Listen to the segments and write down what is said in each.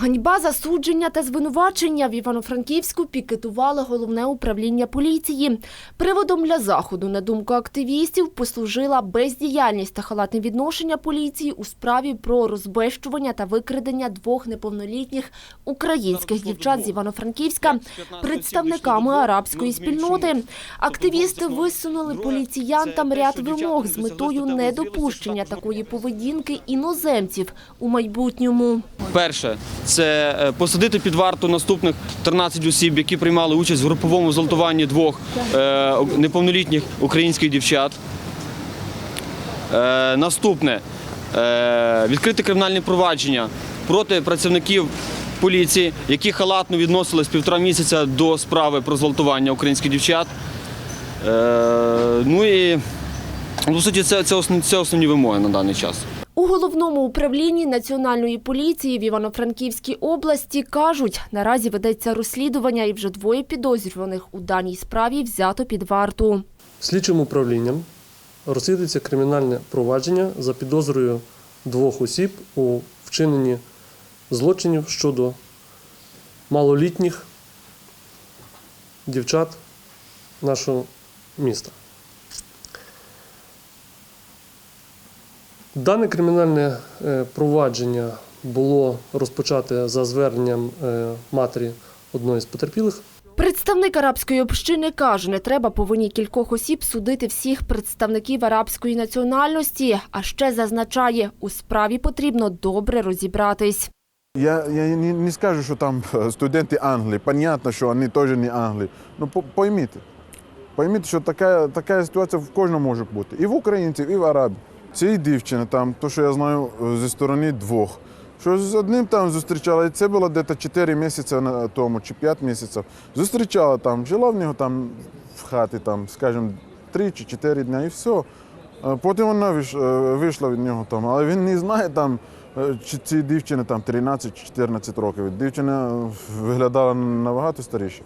Ганьба! Засудження та звинувачення в Івано-Франківську пікетували головне управління поліції. Приводом для заходу, на думку активістів, послужила бездіяльність та халатне відношення поліції у справі про розбещування та викрадення двох неповнолітніх українських дівчат з Івано-Франківська представниками арабської спільноти. Активісти висунули поліціянтам ряд вимог з метою недопущення такої поведінки іноземців у майбутньому. Перше це е, посадити під варту наступних 13 осіб, які приймали участь в груповому зґвалтуванні двох е, неповнолітніх українських дівчат. Е, Наступне відкрити кримінальне провадження проти працівників поліції, які халатно відносились півтора місяця до справи про зґвалтування українських дівчат. Ну і по суті, це, це, основні, це основні вимоги на даний час. У головному управлінні Національної поліції в Івано-Франківській області кажуть, наразі ведеться розслідування і вже двоє підозрюваних у даній справі взято під варту. Слідчим управлінням розслідується кримінальне провадження за підозрою двох осіб у вчиненні злочинів щодо малолітніх дівчат нашого міста. Дане кримінальне е, провадження було розпочате за зверненням е, матері одної з потерпілих. Представник арабської общини каже, не треба по вині кількох осіб судити всіх представників арабської національності, а ще зазначає, у справі потрібно добре розібратись. Я, я не, не скажу, що там е, студенти Англії. Понятно, що вони теж не Англії. Ну по- пойміть, пойміть, що така, така ситуація в кожному може бути. І в українців, і в арабів. Цій дівчини, там, то, що я знаю е, зі сторони двох. Що з одним там зустрічала, і це було десь 4 місяці тому, чи 5 місяців. Зустрічала там, жила в нього там в хаті, там, скажімо, 3 чи 4 дні, і все. Е, Потім вона е, вийшла від нього там, але він не знає там, чи цій дівчині там 13 чи 14 років. Дівчина виглядала набагато старіше.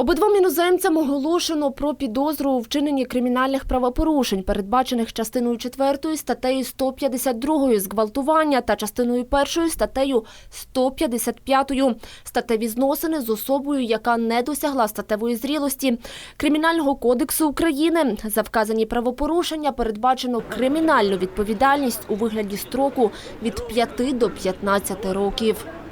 Обидвом іноземцям оголошено про підозру у вчиненні кримінальних правопорушень, передбачених частиною 4 статтею 152 зґвалтування та частиною 1 статтею 155 статеві зносини з особою, яка не досягла статевої зрілості Кримінального кодексу України. За вказані правопорушення передбачено кримінальну відповідальність у вигляді строку від 5 до 15 років.